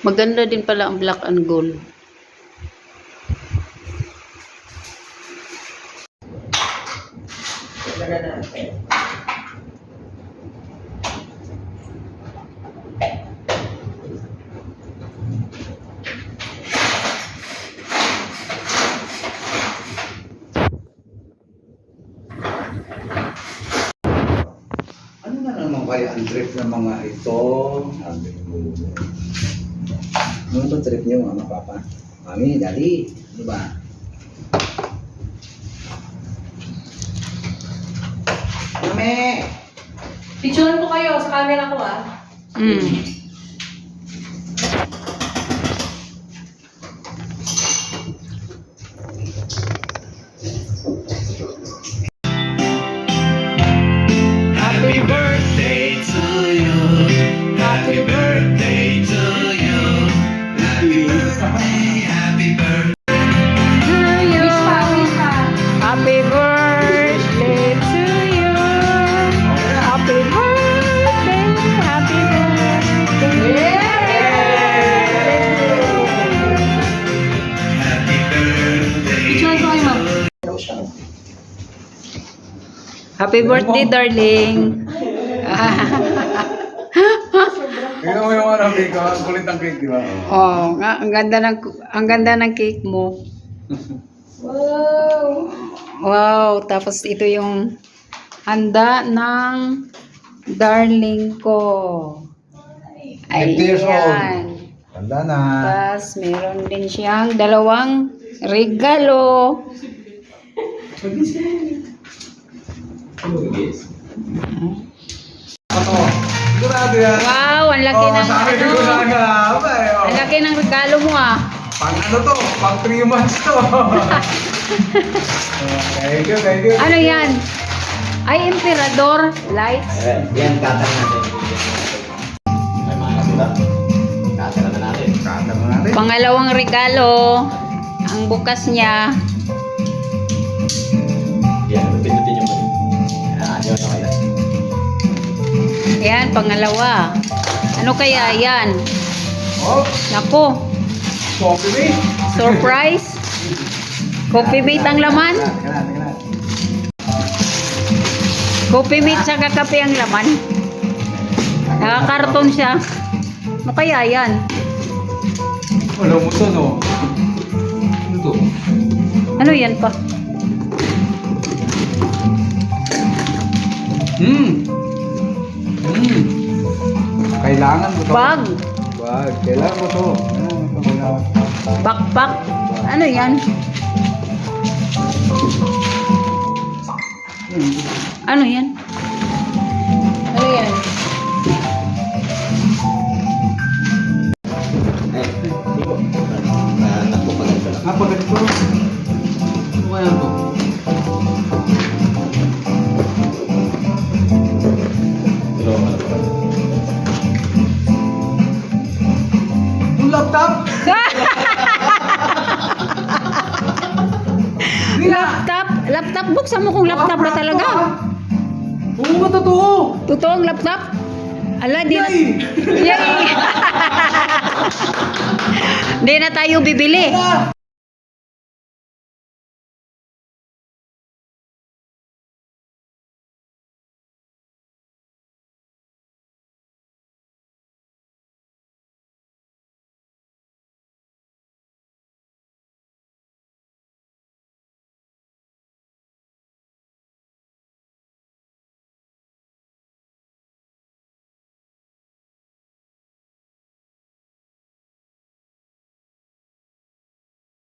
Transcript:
Maganda din pala ang black and gold. Ano na naman kaya ang trip ng mga ito? Sabi ko. Ano ba trip niyo, mama, papa? Mami, daddy, ano ba? Mami! Picturean ko kayo sa camera ko ah. Mm. Happy birthday, darling. Tingnan mo yung ano, cake, oh. Ang kulit ng cake, di ba? oh, nga, ang ganda ng ang ganda ng cake mo. Wow. Wow, tapos ito yung handa ng darling ko. 50 years old. Ayan. Tanda na. Tapos meron din siyang dalawang regalo. Ano? Sigurado yan. Wow, ang laki Oh, ng sabi ko ano. sana. Abay, oh. Ang laki ng regalo mo ah. Pang ano to? Pang 3 months to. Thank you, thank you. Ano yan? Ay, Emperador Lights. Ayan, yan katang natin. Ay mga kasulat. Katang na natin. Kata mo natin. Pangalawang regalo. Ang bukas niya. Yan, pangalawa. Ano kaya yan? Oh, Nako, coffee me. surprise. Coffee mate ang laman. Coffee mate sa kakape ang laman. Nakakarton siya. Ano kaya yan? Wala mo to, no? Ano to? Ano yan pa? Kailangan mo to. Bag. Bag. Kailangan mo to. Ano, kailangan. Backpack. Ano yan? Ano yan? Ano yan? laptop? Laptop. Buksan mo kung laptop na talaga. Oo, nga, totoo. Totoong laptop? Ala, di na... Yay! Yay! Di na tayo bibili.